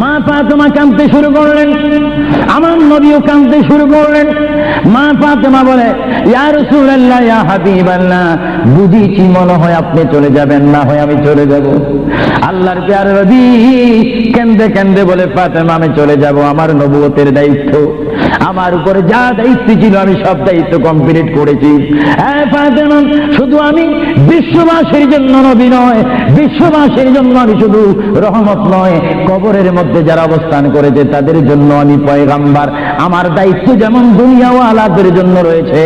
মা ফাতেমা কাঁদতে শুরু করলেন। আমার নবীও কাঁদতে শুরু করলেন। মা ফাতেমা বলে, ইয়া রাসূলুল্লাহ, ইয়া হাবিবাল্লাহ বুঝিছি মনে হয় আপনি চলে যাবেন, না হয় আমি চলে যাব। আল্লাহর প্যার নবী কেন্দে কেন্দে বলে, ফাতেমা, আমি চলে যাব, আমার নবুয়তের দায়িত্ব। আমার উপরে যা দায়িত্ব ছিল, আমি সব দায়িত্ব কমপ্লিট করেছি। হ্যাঁ ফাতেমা, শুধু আমি বিশ্ববাসীর জন্য নবী নয়, বিশ্ববাসীর জন্য আমি শুধু রহমত নয়, কবরের মধ্যে যারা অবস্থান করেছে, তাদের জন্য আমি পয়গাম্বার। আমার দায়িত্ব যেমন দুনিয়া ও আলাদের জন্য রয়েছে,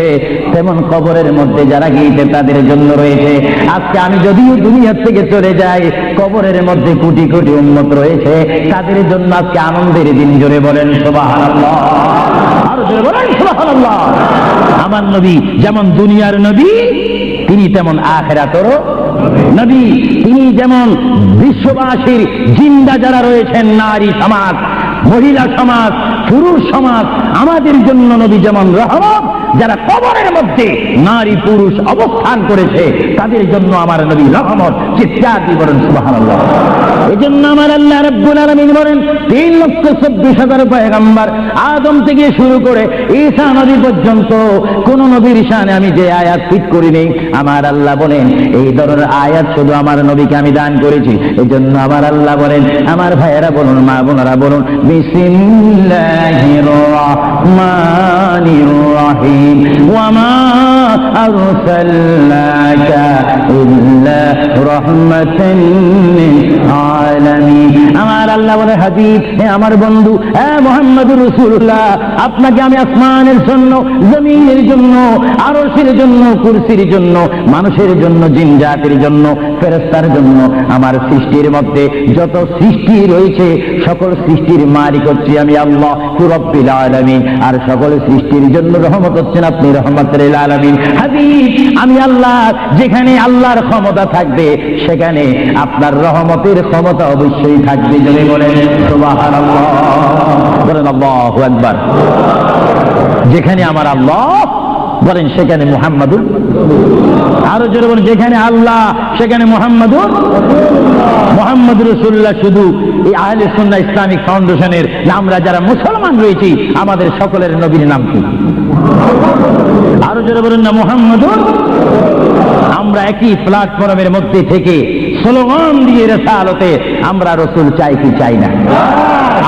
তেমন কবরের মধ্যে যারা গিয়েছে, তাদের জন্য রয়েছে। আজকে আমি যদিও দুনিয়ার থেকে চলে যাই, কবরের মধ্যে কোটি কোটি উন্মত রয়েছে, তাদের জন্য আজকে আনন্দের দিন। জোরে বলেন আমার নবী যেমন দুনিয়ার নবী, তিনি তেমন আখেরাতরও নবী, তিনি যেমন বিশ্ববাসীর জিন্দা যারা রয়েছেন, নারী সমাজ, মহিলা সমাজ, পুরুষ সমাজ, আমাদের জন্য নবী যেমন রহমত, যারা কবরের মধ্যে নারী পুরুষ অবস্থান করেছে, তাদের জন্য আমার নবী রহমত, চিৎকার দিয়ে বলেন সুবহানাল্লাহ এই জন্য আমার আল্লাহ রব্বুল আলামিন বলেন, তিন লক্ষ চব্বিশ হাজার পয়গাম্বার আদম থেকে শুরু করে ঈসা নবী পর্যন্ত কোন নবীর শানে আমি যে আয়াত ফিট করিনি। আমার আল্লাহ বলেন, এই ধরনের আয়াত শুধু আমার নবীকে আমি দান করেছি। এই জন্য আমার আল্লাহ বলেন, আমার ভাইয়েরা বলুন, মা বোনেরা বলুন বিসমিল্লাহির রহমানির রহিম ওয়ামা আরসালনাকা إلا رحمة للعالمين. আমার আল্লাহ বলে, হাবিব, হে আমার বন্ধু হে মোহাম্মদুর রাসূলুল্লাহ, আপনাকে আমি আসমানের জন্য, জমিনের জন্য, আরশের জন্য, কুরসির জন্য, মানুষের জন্য, জিন জাতির জন্য, ফেরেশতার জন্য, আমার সৃষ্টির মধ্যে যত সৃষ্টি রয়েছে, সকল সৃষ্টির মালিক হচ্ছি আমি আল্লাহ রব্বিল আলামিন। আর সকল সৃষ্টির জন্য রহমত হচ্ছেন আপনি রহমতের আলামিন। হাবিব, আমি আল্লাহ, যেখানে আল্লাহর ক্ষমতা থাকবে, সেখানে আপনার রহমতের ক্ষমতা অবশ্যই থাকবে। যদি বলেন বলেন, আল্লাহু যেখানে আমার আল্লাহ, বলেন, সেখানে মুহাম্মাদুর। আরও জোরে বলেন, যেখানে আল্লাহ, সেখানে মুহাম্মাদুর। মোহাম্মদ রসুল্লাহ শুধু এই আহলে সুন্নাহ ইসলামিক ফাউন্ডেশনের আমরা যারা মুসলমান রয়েছি, আমাদের সকলের নবীর নাম কি? আরও জোরে বলেন না, মোহাম্মদুর। আমরা একই প্ল্যাটফর্মের মধ্যে থেকে স্লোগান দিয়ে রেসালতে আমরা রসুল চাই কি চাই না।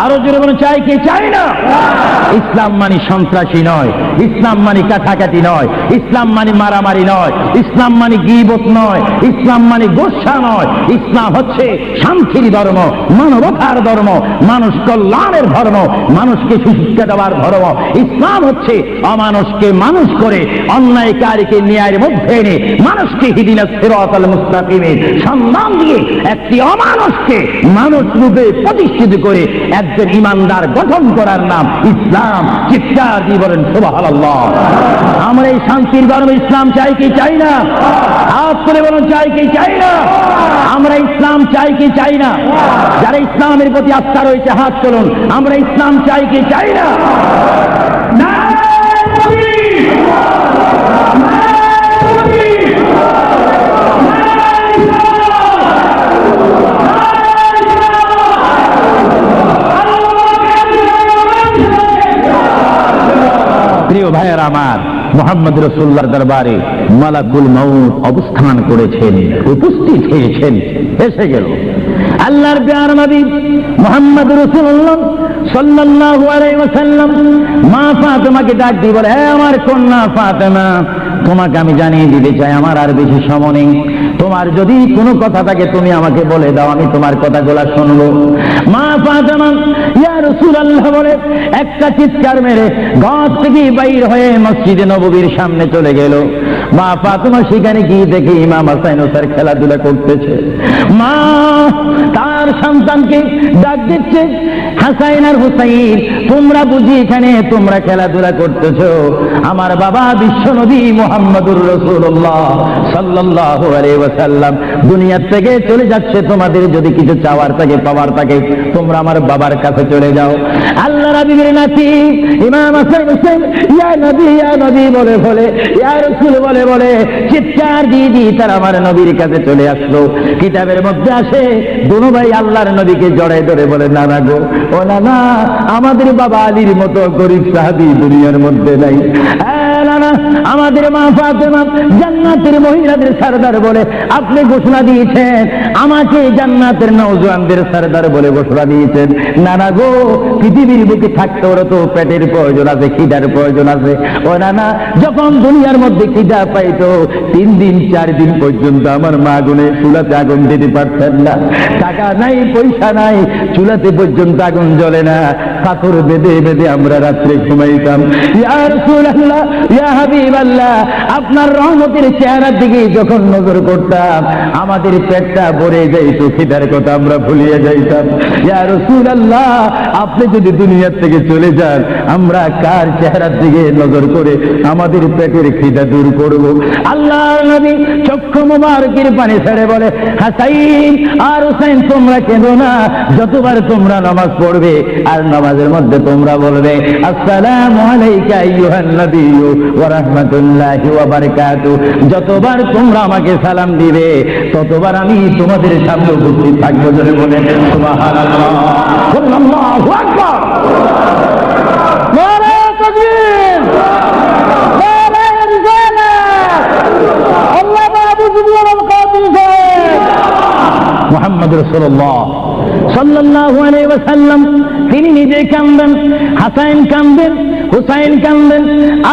আরও জোরে বলেন, চাই কি? চাই না। ইসলাম মানে সন্ত্রাসী নয়, ইসলাম মানে কাটাকাটি নয়, ইসলাম মানে মারামারি নয়, ইসলাম মানে গিবত নয়, ইসলাম মানে গোসা নয়। ইসলাম হচ্ছে শান্তির ধর্ম, মানবতার ধর্ম, মানুষ কল্যাণের ধর্ম, মানুষকে সুশিক্ষা দেওয়ার ধর্ম। ইসলাম হচ্ছে অমানুষকে মানুষ করে অন্যায়কারীকে ন্যায়ের মধ্যে এনে মানুষকে হিদিনা সিরাতাল মুস্তাকিমের সন্ধান দিয়ে একটি অমানুষকে মানুষ রূপে প্রতিষ্ঠিত করে একজন ইমানদার গঠন করার নাম ইসলাম। চিৎকার দিয়ে বলেন সুবাহ আমরা এই শান্তির ধর্ম ইসলাম চাই কি চাই না? হাত করে বলুন, চাই কি চাই না? আমরা ইসলাম চাই কি চাই না? যারা ইসলামের প্রতি আস্থা রয়েছে, হাত চলুন আমরা ইসলাম চাই কি চাই না? প্রিয় ভাইয়ের আমার, মোহাম্মদ রসুল্লার দরবারে মালাকুল মাউত অবস্থান করেছেন, উপস্থিত হয়েছেন, এসে গেল। আল্লাহর প্যার নবী মোহাম্মদ রসুল্লাহ সাল্লাল্লাহু আলাইহি ওয়াসাল্লাম, মা ফাতেমাকে ডাক দিয়ে বলে, হে আমার কন্যা ফাতেমা তোমাকে আমি জানিয়ে দিতে চাই, আমার আর বেশি সময় নেই। তোমার যদি কোনো কথা থাকে, তুমি আমাকে বলে দাও, আমি তোমার কথাগুলা শুনব। মা ফাতেমা, ইয়া রাসূলুল্লাহ বলে, একটা চিৎকার মেরে ঘর থেকে বাইর হয়ে মসজিদে নববীর সামনে চলে গেল। মা ফাতেমা সেখানে গিয়ে দেখে ইমাম হাসাইন স্যার খেলাধুলা করতেছে। মা তার সন্তানকে ডাক দিচ্ছে, হাসাইন আর হুসাইন, তোমরা বুঝি এখানে তোমরা খেলাধুলা করতেছো? আমার বাবা বিশ্ব নবী মোহাম্মদুর রসুল্লাহ সাল্লাল্লাহু আলাইহি ওয়াসাল্লাম। দুনিয়ার থেকে চলে যাচ্ছে, তোমাদের যদি কিছু চাওয়ার থাকে, পাওয়ার থাকে, তোমরা আমার বাবার কাছে চলে যাও। আল্লাহ রাবিবের নাতি ইমাম হাসান হুসেন ইয়া নবী ইয়া নবী, বলে বলে, ইয়া রাসূল, বলে ছেড়ে বলে চিৎকার দিয়ে দিয়ে তারা আমার নবীর কাছে চলে আসলো। কিতাবের মধ্যে আসে দুনো ভাই আল্লাহর নবীকে জড়াই ধরে বলে না না গো ও না না আমাদের বাবা আলীর মতো গরিব সাহাবি দুনিয়ার মধ্যে নাই। হ্যাঁ, না, আমাদের মা ফাতেমা জান্নাতের মহিলাদের সরদার বলে আপনি ঘোষণা দিয়েছেন, আমাকে জান্নাতের নৌজওয়ানদের সরদার বলে ঘোষণা দিয়েছেন। না না গো, পৃথিবীর বুকে থাকতে ওরা তো পেটের প্রয়োজন আছে, খিদার প্রয়োজন আছে। ও না না, যখন দুনিয়ার মধ্যে খিদা পাইতো, তিন দিন, চার দিন পর্যন্ত আমার মা গুনে চুলাতে আগুন দিতে পারতেন না। টাকা নাই, পয়সা নাই, চুলাতে পর্যন্ত আগুন জ্বলে না। পাথর বেঁধে বেঁধে আমরা রাত্রে ঘুমাইতাম। আপনার রহমতের চেহারার দিকে যখন নজর করতাম, আমাদের পেটটা ভরে যাইত খিদার কথা আমরা ভুলিয়ে যাইতাম। ইয়া রাসূলুল্লাহ, আপনি যদি দুনিয়ার থেকে চলে যান, আমরা কার চেহারার দিকে নজর করে আমাদের পেটের খিদা দূর করব? আল্লাহ নবী চক্ষু মুবারকের পানি ছেড়ে বলে, হাসাইন আর হুসাইন, তোমরা কেঁদো না, যতবার তোমরা নামাজ পড়বে আর নামাজের মধ্যে তোমরা বলবে, আসসালামু আলাইকা আইয়ুহান নবিয়্যু ওয়া রাহমাতুল্লাহি ওয়া বারাকাতু যতবার তোমরা আমাকে সালাম দিবে, ততবার আমি তোমাদের সামনে উপস্থিত থাকব জোরে বলে, সুবহানাল্লাহ। আল্লাহু আকবার। নারে ওয়াসাল্লাম তিনি নিজে কামবেন হাসাইন কাঁদবেন হুসাইন কাঁদবেন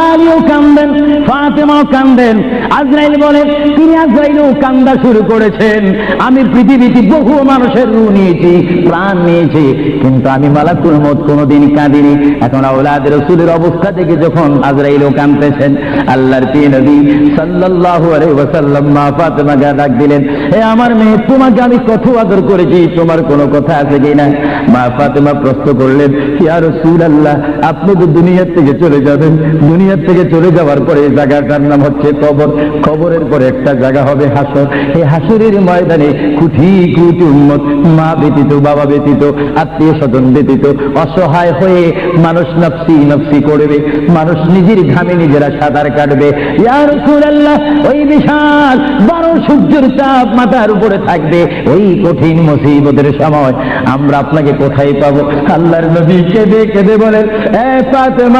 আলীও কাঁদবেন ফাতেমাও কাঁদবেন আজরাইল বলে, তিনি আজরাইলও কান্দা শুরু করেছেন। আমি পৃথিবীতে বহু মানুষের রু নিয়েছি, প্রাণ নিয়েছি, কিন্তু আমি মালাকুল মত কোনোদিন কাঁদিনি। এখন আওলাদ রসুলের অবস্থা থেকে যখন আজরাইলও কাঁদতেছেন, আল্লাহর প্রিয় নবী সাল্লাল্লাহু আলাইহি ওয়াসাল্লাম মা ফাতেমাকে ডাক দিলেন হে আমার মেয়ে, তোমাকে আমি কত আদর করেছি, তোমার কোনো কথা আছে কিনা মা ফাতেমা প্রশ্ন করলেন, ইয়া রাসূলুল্লাহ, আপনি তো দুনিয়ার থেকে চলে যাবেন দুনিয়ার থেকে চলে যাওয়ার পরে এই জায়গাটার নাম হচ্ছে কবর। কবরের পরে একটা জায়গা হবে হাসর। এই হাসরের ময়দানে কুঠি কুটি উম্মত, মা ব্যতীত, বাবা ব্যতীত, আত্মীয় স্বজন ব্যতীত, অসহায় হয়ে মানুষ নফসি নফসি করবে। মানুষ নিজের ঘামে নিজেরা সাঁতার কাটবে। ইয়া রাসূলুল্লাহ, ওই বিশাল বড় সূর্যের তাপ মাথার উপরে থাকবে। ওই কঠিন মুসিবতের সময় আমরা আপনাকে কোথায় পাবো? আল্লাহর নবী কেঁদে কেঁদে বলেন, এ ফাতেমা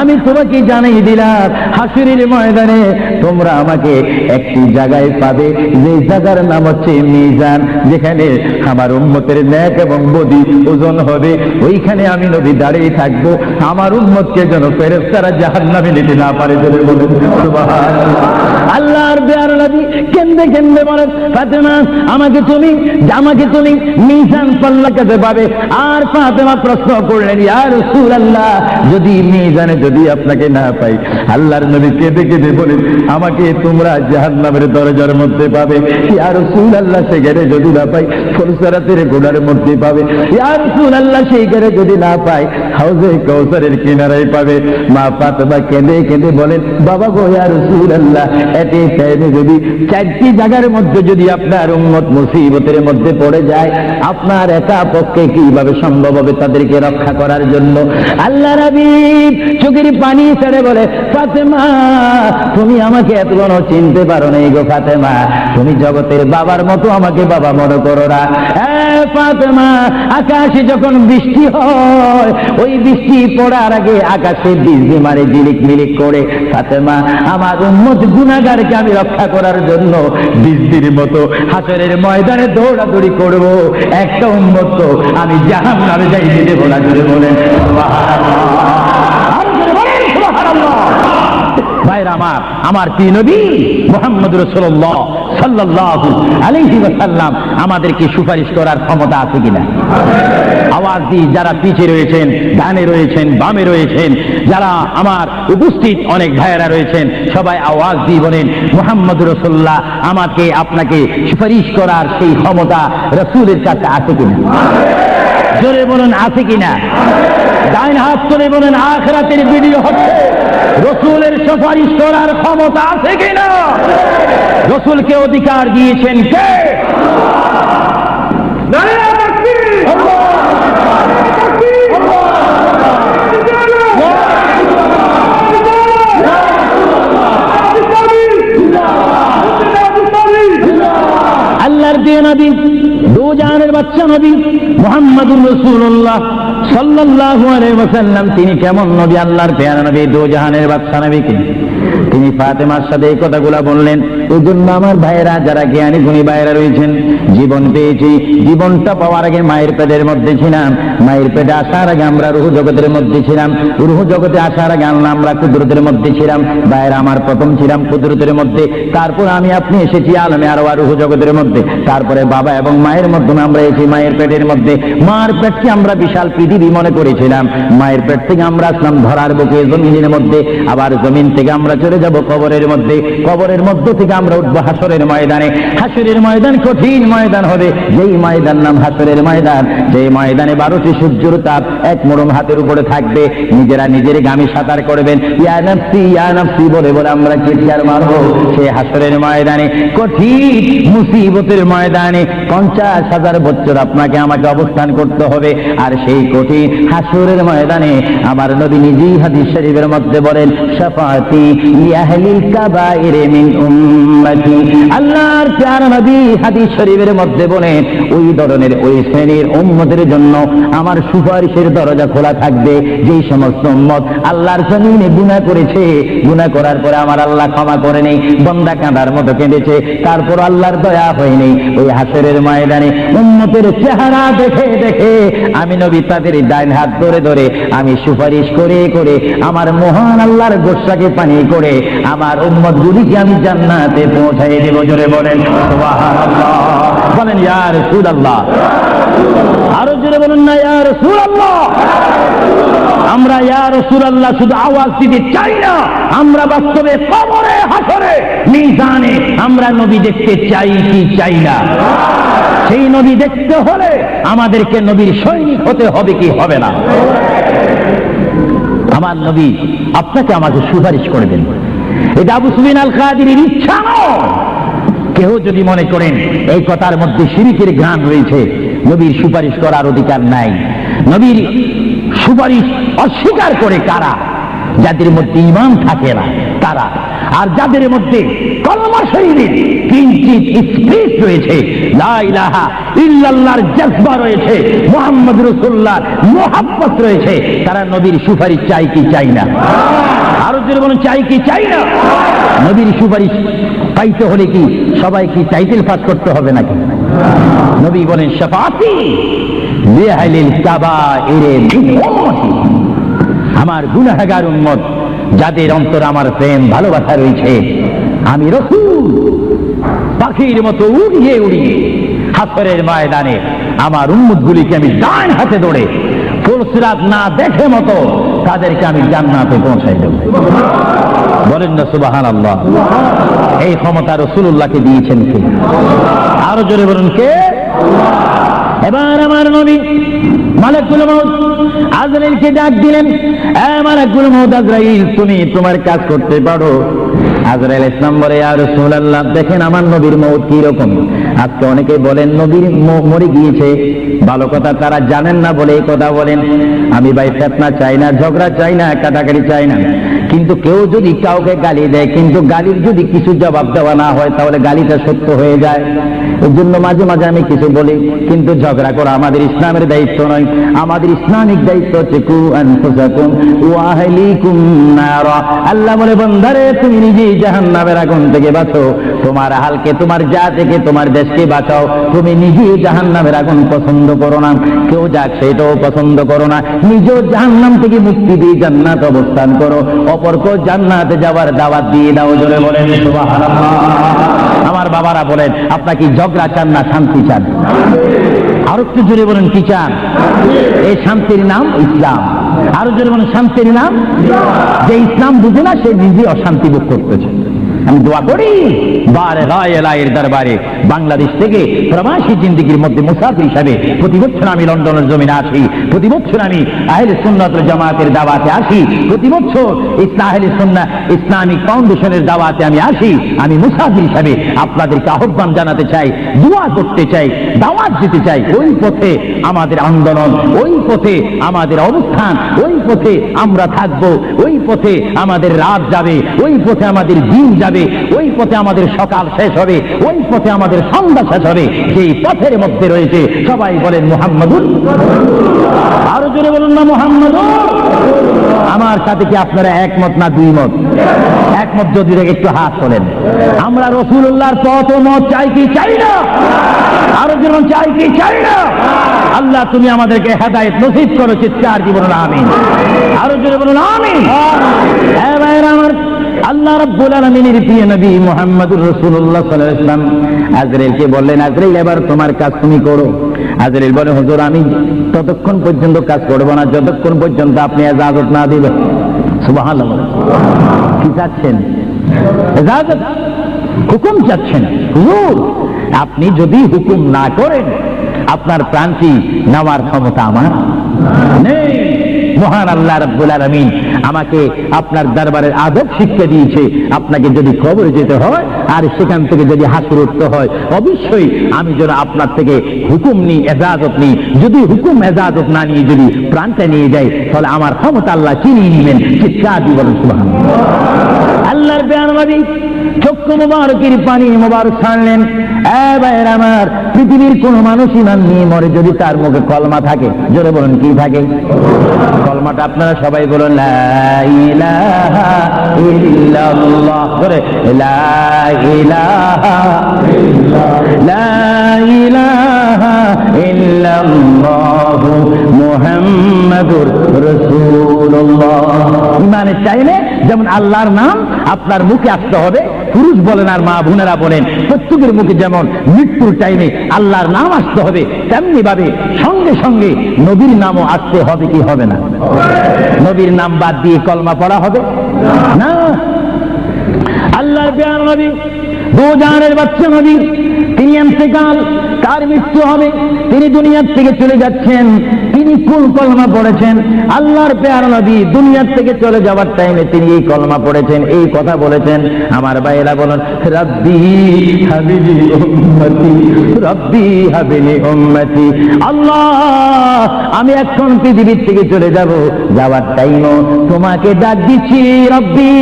আমি তোমাকে জানিয়ে দিলাম, হাসিরের ময়দানে তোমরা আমাকে একটি জায়গায় পাবে। যে জায়গার নাম হচ্ছে মিজান, যেখানে আমার উন্মতের ন্যাক এবং বদি ওজন হবে। ওইখানে আমি নবী দাঁড়িয়ে থাকব। আমার উম্মতকে যেন ফেরেস্তারা জাহান নামে নিতে না পারে বলেন। সুবহানাল্লাহ। আল্লাহর বেয়ার নবী কেন্দে কেন্দে বলেন ফাতেমা, আমাকে তুমি আমাকে তুমি মিজান পাল্লা কাছে পাবে। আর ফাতেমা প্রশ্ন করলেন, ইয়া রাসূলুল্লাহ, যদি মিজানে যদি আপনাকে না পাই, আল্লাহর নবী কেঁদে কেঁদে বলেন, আমাকে তোমরা জাহান্নামের দরজার মধ্যে পাবে। ইয়া রাসূলুল্লাহ সেখানে যদি না পাই, ফুলসারাতের গোড়ার মধ্যে পাবে। ইয়া রাসূলুল্লাহ সেইখানে যদি না পাই, হাউজে কৌসারের কিনারায় পাবে। মা ফাতেমা কেঁদে কেঁদে বলেন, বাবা গো, ইয়া রাসূলুল্লাহ এতে টাইমে যদি, চারটি জায়গার মধ্যে যদি আপনার উম্মত মুসিবতের মধ্যে পড়ে যায়, আপনার একা পক্ষে কীভাবে সম্ভব হবে তাদেরকে রক্ষা করার জন্য? আল্লাহ রাবি, চোখের পানি ছেড়ে বলে, ফাতেমা, তুমি আমাকে এত বড় চিনতে পারো না গো ফাতেমা? তুমি জগতের বাবার মতো আমাকে বাবা মনে করো না। ফাতেমা, আকাশে যখন বৃষ্টি হয়, ওই বৃষ্টি পড়ার আগে আকাশে বিজলি মারে জিলিক মিলিক করে, ফাতেমা, আমার উম্মত গুনাগারকে আমি রক্ষা করার জন্য বৃষ্টির মতো হাতের ময়দানে দৌড়াদৌড়ি করব একটা উন্মত আমি জাহান নামে যাই দিতে বলা করে বলেন। ভাইরা আমার আমার প্রিয় নবী? মোহাম্মদ রসুল্লাহ আলাইহি ওয়াসাল্লাম আমাদেরকে সুপারিশ করার ক্ষমতা আছে কিনা? আওয়াজ দিয়ে যারা পিছে রয়েছেন, ডানে রয়েছেন, বামে রয়েছেন, যারা আমার উপস্থিত অনেক ভাইয়েরা রয়েছেন, সবাই আওয়াজ দিয়ে বলেন, মোহাম্মদ রসুল্লাহ আমাকে আপনাকে সুপারিশ করার সেই ক্ষমতা রসুলের কাছে আছে কিনা? জোরে বলুন, আছে কিনা? ডাইন হাত তুলে বলেন, আখরাতের ভিডিও হচ্ছে, রসুলের সুপারিশ করার ক্ষমতা আছে কিনা? রসুলকে অধিকার দিয়েছেন কে? দিয়ে নাবি, দু জানের বাচ্চা নবী মোহাম্মদুর রসুল্লাহ সাল্লাহ তিনি কেমন নবী? আল্লাহর প্রিয় নবী, দু জাহানের বাচ্চা নবী কিন্তু তিনি ফাতেমার সাথে এই কথাগুলা বললেন এই জন্য আমার ভাইয়েরা যারা জ্ঞানী গুণী ভাইয়েরা রয়েছেন, জীবন পেয়েছি, জীবনটা পাওয়ার আগে মায়ের পেটের মধ্যে ছিলাম, মায়ের পেটে আসার আগে আমরা রুহু জগতের মধ্যে ছিলাম, রুহু জগতে আসার আগে আমরা কুদরতের মধ্যে ছিলাম, ভাইয়েরা আমার প্রথম ছিলাম কুদরতের মধ্যে, তারপর আমি আপনি এসেছি আলমে আরও রুহু জগতের মধ্যে, তারপরে বাবা এবং মায়ের মাধ্যমে আমরা এসেছি মায়ের পেটের মধ্যে, মার পেটকে আমরা বিশাল পৃথিবী মনে করেছিলাম, মায়ের পেট থেকে আমরা আসলাম ধরার বুকে জমিনের মধ্যে, আবার জমিন থেকে আমরা চলে যাব কবরের মধ্যে। কবরের মধ্য থেকে আমরা উঠবো হাসরের ময়দানে। হাসরের ময়দান কঠিন ময়দান হবে। যেই ময়দান নাম হাসরের ময়দান, যেই ময়দানে বারোটি সূর্যের তাপ এক মোড়ম হাতের উপরে থাকবে। নিজেরা নিজের গামী সাঁতার করবেন। ইয়া নাফসি ইয়া নাফসি বলে বলে আমরা চিৎকার মারবো। সে হাসরের ময়দানে, কঠিন মুসিবতের ময়দানে পঞ্চাশ হাজার বছর আপনাকে আমাকে অবস্থান করতে হবে। আর সেই কঠিন হাসরের ময়দানে আমার নবী নিজেই হাদিস শরীফের মধ্যে বলেন, শাফাতি লিআহলিল কাবাইরে মিন উম্মতি। আল্লাহর প্যারা নবী হাদিস শরীফের মধ্যে ওই ধরনের ওই শ্রেণির উম্মতের জন্য আমার সুপারিশের দরজা খোলা থাকবে। যেই সমস্ত উম্মত আল্লাহর জমিনে করেছে করার পরে আমার আল্লাহ ক্ষমা বন্দা কাঁদার মতো কেঁদেছে তারপর আল্লাহর দয়া হয়নি ওই হাসরের ময়দানে উম্মতের চেহারা দেখে দেখে আমি নবী তাদের ডাইন হাত ধরে ধরে আমি সুপারিশ করে করে আমার মহান আল্লাহর গোসাকে পানি করে আমার উম্মত গুলিকে আমি জান্নাতে পৌঁছাই দেব, জোরে বলেন বলেন, ইয়া রাসূলুল্লাহ। আরও জোরে বলুন না, ইয়া রাসূলুল্লাহ। আমরা, ইয়া রাসূলুল্লাহ, শুধু আওয়াজ দিতে চাই না। আমরা বাস্তবে কবরে, হাসরে, মিজানে আমরা নবী দেখতে চাই কি চাই না। সেই নবী দেখতে হলে আমাদেরকে নবীর সৈনিক হতে হবে কি হবে না। আমার নবী আপনাকে আমাকে সুপারিশ করে করবেন এটা আবু সুবিন আল ইচ্ছা নয়। কেউ যদি মনে করেন এই কথার মধ্যে শিরিকের গান রয়েছে, নবীর সুপারিশ করার অধিকার নাই। নবীর সুপারিশ অস্বীকার করে কারা? যাদের মধ্যে ইমান থাকে না, তারা। আর যাদের মধ্যে কলমা শরীরের কিঞ্চিত স্পেস রয়েছে, লা ইলাহা ইল্লাল্লাহর রয়েছে, মোহাম্মদ রয়েছে, তারা নবীর সুপারিশ চাই কি চাই না? যদি বলেন, চাই কি, চাই না? নবীর সুপারিশ পাইতে হলে কি সবাই কি টাইটেল পাস করতে হবে নাকি? নবী বলেন উম্মতি আমার গুনাহগার উম্মত, যাদের অন্তর আমার প্রেম, ভালোবাসা রয়েছে, আমি রসুল। পাখির মতো উড়িয়ে উড়িয়ে হাসরের ময়দানে আমার উম্মতগুলিকে আমি ডান হাতে দৌড়ে ফুলসিরাত না দেখে মতো তাদেরকে আমি জান্নাতে পৌঁছাই দেব। বলেন না সুবাহান আল্লাহ এই ক্ষমতা রসুল্লাহকে দিয়েছেন কে? আরও জোরে বলুন কে? এবার আমার নবী মালাকুল মউত আজরাইলকে ডাক দিলেন, এ মালাকুল মউত আজরাইল, তুমি তোমার কাজ করতে পারো। আজরাইল ইসলাম বলে আর রাসূলুল্লাহ, দেখেন আমার নবীর মৌত কি রকম আজকে অনেকে বলেন, নবীর মরে গিয়েছে। ভালো কথা, তারা জানেন না বলে এই কথা বলেন। আমি ভাই, ফেতনা চাই না, ঝগড়া চাই না, কাটাকাটি চাই না। কিন্তু কেউ যদি কাউকে গালি দেয়, কিন্তু গালির যদি কিছু জবাব দেওয়া না হয়, তাহলে গালিটা সত্য হয়ে যায়। এর জন্য মাঝে মাঝে আমি কিছু বলি, কিন্তু ঝগড়া করা আমাদের ইসলামের দায়িত্ব নয়। আমাদের ইসলামিক দায়িত্ব হচ্ছে কু আনফুসাকুম ওয়া আহলিকুম নারা। আল্লাহ বলে বন্ধারে তুমি নিজেই জাহান্নামের আগুন থেকে বাঁচো। তোমার হালকে, তোমার যা থেকে তোমার দেশকে বাঁচাও। তুমি নিজেই জাহান্নামের আগুন পছন্দ করো না। কেউ যাক, সেটাও পছন্দ করো না। নিজেও জাহান্নাম থেকে মুক্তি দিয়ে জান্নাত অবস্থান করো। অপরকে জান্নাতে যাওয়ার দাওয়াত দিয়ে দাও, জোরে বলেন সুবহানাল্লাহ। আমার বাবারা বলেন আপনাকে ঝগড়া চান না শান্তি চান? আর একটু জোরে বলেন, কি চান? এই শান্তির নাম ইসলাম। আরও জোরে বলেন, শান্তির নাম? যে ইসলাম বুঝে না, সে নিজে অশান্তি বোধ করতেছে। আমি দোয়া করি। বারে রায় লায়ের দরবারে বাংলাদেশ থেকে প্রবাসী জিন্দিগির মধ্যে মুসাফির হিসাবে প্রতি বছর আমি লন্ডনের জমিনে আসি, প্রতি বছর আমি আহলে সুন্নাত জামাতের দাওয়াতে আসি, প্রতি বছর ইসলাম আহলে সুন্না ইসলামিক ফাউন্ডেশনের দাওয়াতে আমি আসি। আমি মুসাফির হিসাবে আপনাদেরকে আহ্বান জানাতে চাই, দোয়া করতে চাই, দাওয়াত দিতে চাই। ওই পথে আমাদের আন্দোলন, ওই পথে আমাদের অবস্থান, ওই পথে আমরা থাকব, ওই পথে আমাদের রাত যাবে, ওই পথে আমাদের দিন যাবে। যাবে ওই পথে আমাদের সকাল শেষ হবে, ওই পথে আমাদের সন্ধ্যা শেষ হবে। সেই পথের মধ্যে রয়েছে, সবাই বলেন মোহাম্মদুর আরও জোরে বলুন না, মোহাম্মদুর আমার সাথে কি আপনারা একমত না দুই মত একমত যদি একটু হাত তোলেন। আমরা রসুল্লাহর ও মত চাই কি চাই না? আরও যেমন চাই কি চাই না? আল্লাহ, তুমি আমাদেরকে হেদায়ত নসিব করো, চিৎকার কি বলুন, আমিন। আরও জোরে বলুন, আমিন। হ্যাঁ আমার আল্লাহ রাব্বুল আলামিনের প্রিয় নবী মুহাম্মদুর রাসূলুল্লাহ সাল্লাল্লাহু আলাইহি ওয়াসাল্লাম আজরাইলকে বললেন, আজরাইল, এবার তোমার কাজ তুমি করো। আজরাইল বলে, হুজুর, আমি ততক্ষণ পর্যন্ত কাজ করব না, যতক্ষণ পর্যন্ত আপনি ইজাজত না দিবেন। সুবহানাল্লাহ। কি চাচ্ছেন? ইজাজত হুকুম চাচ্ছেন? হুজুর, আপনি যদি হুকুম না করেন, আপনার প্রান্তি নেওয়ার ক্ষমতা আমার নেই। মহান আল্লাহ রাব্বুল আলমিন আমাকে আপনার দরবারের আদব শিক্ষা দিয়েছে। আপনাকে যদি খবরে যেতে হয় আর সেখান থেকে যদি হাসুর উঠতে হয়, অবশ্যই আমি যেন আপনার থেকে হুকুম নিই, এজাজত নিই। যদি হুকুম, এজাজত না নিয়ে যদি প্রাণটা নিয়ে যাই, তাহলে আমার ক্ষমতা আল্লাহ চিনিয়ে নেবেন। চিৎকার দিবেন সুবহান আল্লাহর বেয়ানবাদী চক্ষু মোবারকের পানি মোবারক ছাড়লেন। এ ভাইয়ের আমার, পৃথিবীর কোন মানুষ ইমান নিয়ে মরে যদি তার মুখে কলমা থাকে। জোরে বলুন, কি থাকে? কলমাটা আপনারা সবাই বলুন মুহাম্মাদুর রাসূলুল্লাহ ইমানের চাইলে যেমন আল্লাহর নাম আপনার মুখে আসতে হবে, পুরুষ বলেন আর মা বোনেরা বলেন, প্রত্যেকের মুখে যেমন মৃত্যুর টাইমে আল্লাহর নাম আসতে হবে তেমনি ভাবে সঙ্গে সঙ্গে নবীর নামও আসতে হবে কি হবে না? নবীর নাম বাদ দিয়ে কলমা পড়া হবে? না। আল্লাহর পেয়ার নবী দুজানের বাচ্চা নবী, তিনি এমতেকাল তার মৃত্যু হবে, তিনি দুনিয়ার থেকে চলে যাচ্ছেন। তিনি কোন কলমা পড়েছেন। আল্লাহর পেয়ার নবী দুনিয়ার থেকে চলে যাওয়ার টাইমে তিনি এই কলমা পড়েছেন, এই কথা বলেছেন। আমার ভাইয়েরা বলেন, রব্বি হাবিলি উম্মতি, রব্বি হাবিলি উম্মতি। আল্লাহ, আমি এখন পৃথিবীর থেকে চলে যাব, যাওয়ার টাইমও তোমাকে ডাক দিচ্ছি, রব্বি,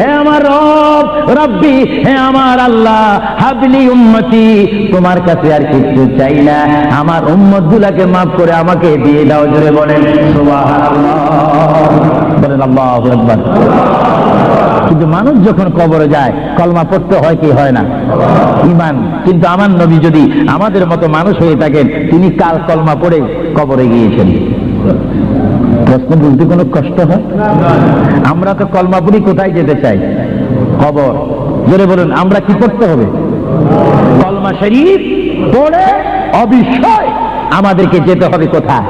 হে আমার রব, রব্বি, হে আমার আল্লাহ হাবলি উম্মতি। তোমার কাছে আর কিছু চাই না। আমার উম্মত গুলাকে মাফ করে আমাকে দিয়ে দাও, জোরে বলেন বলেন, আল্লাহু কিন্তু মানুষ যখন কবরে যায়, কলমা পড়তে হয় কি হয় না? ইমান। কিন্তু আমার নবী যদি আমাদের মতো মানুষ হয়ে থাকেন, তিনি কাল কলমা পড়ে কবরে গিয়েছেন? প্রশ্ন বুঝতে কোনো কষ্ট হয়? আমরা তো কলমা কলমাপুরি কোথায় যেতে চাই? কবর। জোরে বলুন, আমরা কি করতে হবে? কলমা শরীফ পড়ে অবিশ্বয় আমাদেরকে যেতে হবে কোথায়?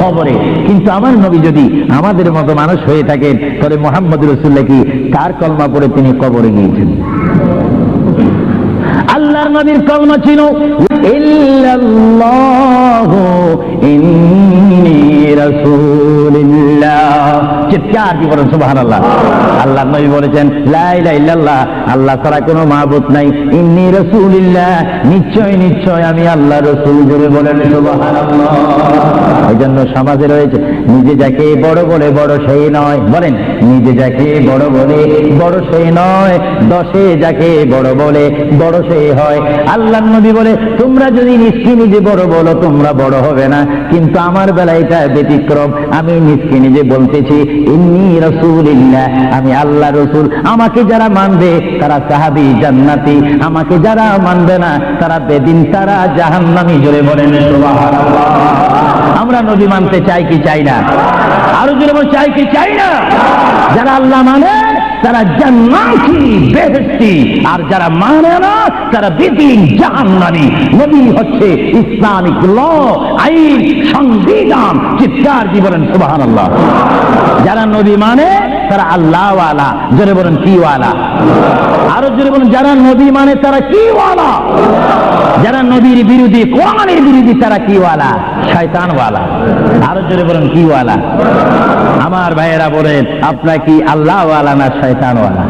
কবরে। কিন্তু আমার নবী যদি আমাদের মতো মানুষ হয়ে থাকেন, তাহলে মোহাম্মদ রসুল্লাহ কি তার কলমা পড়ে তিনি কবরে গিয়েছেন? আল্লাহর নবীর কলমা ছিল, ইল্লাল্লাহু ইন্নী রাসূলুল্লাহ। চিৎকার কি বলেন সুবহানাল্লাহ। আল্লাহর নবী বলেছেন আল্লাহ ছাড়া কোনো মাবুদ নাই। ইন্নী রাসূলুল্লাহ, নিশ্চয় নিশ্চয় আমি আল্লাহ রাসূল বলেন এই জন্য সমাজে রয়েছে, নিজে যাকে বড় বলে বড় সেই নয়। বলেন, নিজে যাকে বড় বলে বড় সেই নয়, দশে যাকে বড় বলে বড় সেই হয়। আল্লাহ নবী বলে, তোমরা যদি নিষ্কি নিজে বড় বলো, তোমরা বড় হবে না। কিন্তু আমার বেলা এটা ব্যতিক্রম। আমি নিষ্কি নিজে বলতেছি আমি আল্লাহ রসুল। আমাকে যারা মানবে, তারা সাহাবি জান্নাতি। আমাকে যারা মানবে না, তারা বেদিন, তারা জাহান্নামি। জোরে বলেন আমরা নবী মানতে চাই কি চাই না? আরও জোরে চাই কি চাই না? যারা আল্লাহ মানে তারা জান্নাতি বেহেশতি। আর যারা মানে না, তারা বেদিন জাহান্নামী। নবী হচ্ছে ইসলামিক ল, আইন, সংবিধান, চিৎকার জীবনের সুবাহ যারা নবী মানে তারা আল্লাহ ওয়ালা জোরে বলেন কি ওয়ালা আরও জোরে বলেন, যারা নবী মানে তারা কি ওয়ালা যারা নবীর বিরোধী কোরআনের বিরোধী তারা কি ওয়ালা শয়তান ওয়ালা আরও জোরে বলেন কি ওয়ালা আমার ভাইয়েরা বলেন, আপনার কি আল্লাহ ওয়ালা না শয়তান ওয়ালা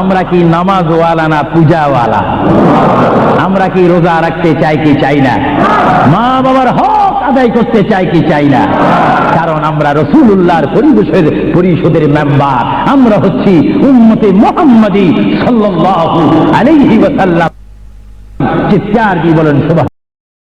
আমরা কি নামাজ ওয়ালা না পূজা ওয়ালা আমরা কি রোজা রাখতে চাই কি চাই না? মা বাবার হক আদায় করতে চাই কি চাই না? কারণ আমরা রসুল্লাহর পরিবেশের পরিষদের মেম্বার। আমরা হচ্ছি উম্মতে মোহাম্মদী সাল্লাহ আলাইহি ওয়াসাল্লাম। দিয়ে বলেন, সুবহান